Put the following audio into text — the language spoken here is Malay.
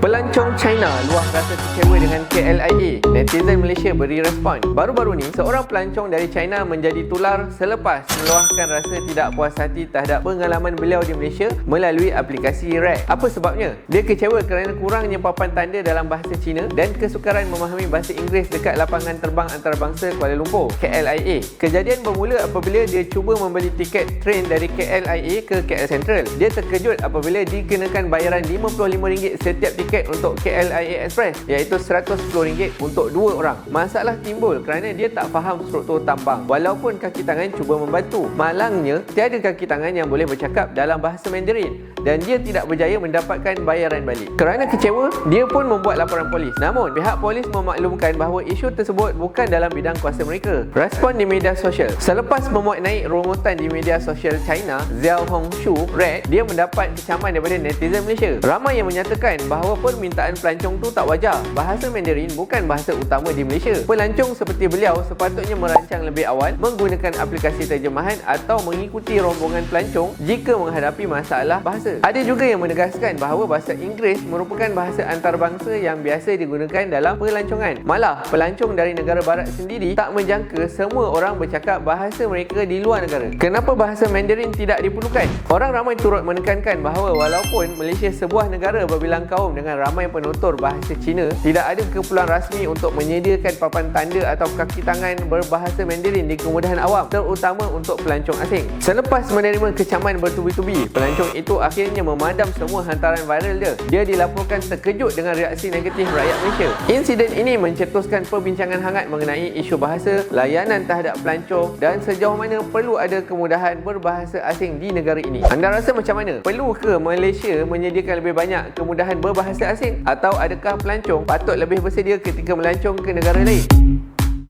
Pelancong China luah rasa kecewa dengan KLIA. Netizen Malaysia beri respon. Baru-baru ni, seorang pelancong dari China menjadi tular selepas meluahkan rasa tidak puas hati terhadap pengalaman beliau di Malaysia melalui aplikasi RAC. Apa sebabnya? Dia kecewa kerana kurangnya papan tanda dalam bahasa Cina dan kesukaran memahami bahasa Inggeris dekat lapangan terbang antarabangsa Kuala Lumpur, KLIA. Kejadian bermula apabila dia cuba membeli tiket train dari KLIA ke KL Central. Dia terkejut apabila dikenakan bayaran RM55 setiap tiket untuk KLIA Express iaitu RM110 untuk dua orang. Masalah timbul kerana dia tak faham struktur tambang walaupun kaki tangan cuba membantu. Malangnya, tiada kaki tangan yang boleh bercakap dalam bahasa Mandarin dan dia tidak berjaya mendapatkan bayaran balik. Kerana kecewa, dia pun membuat laporan polis. Namun, pihak polis memaklumkan bahawa isu tersebut bukan dalam bidang kuasa mereka. Respon di media sosial. Selepas memuat naik rungutan di media sosial China, Xiao Hongshu Red, dia mendapat kecaman daripada netizen Malaysia. Ramai yang menyatakan bahawa permintaan pelancong tu tak wajar. Bahasa Mandarin bukan bahasa utama di Malaysia. Pelancong seperti beliau sepatutnya merancang lebih awal menggunakan aplikasi terjemahan atau mengikuti rombongan pelancong jika menghadapi masalah bahasa. Ada juga yang menegaskan bahawa bahasa Inggeris merupakan bahasa antarabangsa yang biasa digunakan dalam pelancongan. Malah, pelancong dari negara barat sendiri tak menjangka semua orang bercakap bahasa mereka di luar negara. Kenapa bahasa Mandarin tidak diperlukan? Orang ramai turut menekankan bahawa walaupun Malaysia sebuah negara berbilang kaum dengan ramai penutur bahasa Cina, tidak ada keperluan rasmi untuk menyediakan papan tanda atau kaki tangan berbahasa Mandarin di kemudahan awam, terutama untuk pelancong asing. Selepas menerima kecaman bertubi-tubi, pelancong itu akhirnya memadam semua hantaran viral dia. Dia dilaporkan terkejut dengan reaksi negatif rakyat Malaysia. Insiden ini mencetuskan perbincangan hangat mengenai isu bahasa, layanan terhadap pelancong dan sejauh mana perlu ada kemudahan berbahasa asing di negara ini. Anda rasa macam mana? Perlu ke Malaysia menyediakan lebih banyak kemudahan berbahasa asing atau adakah pelancong patut lebih bersedia ketika melancong ke negara lain?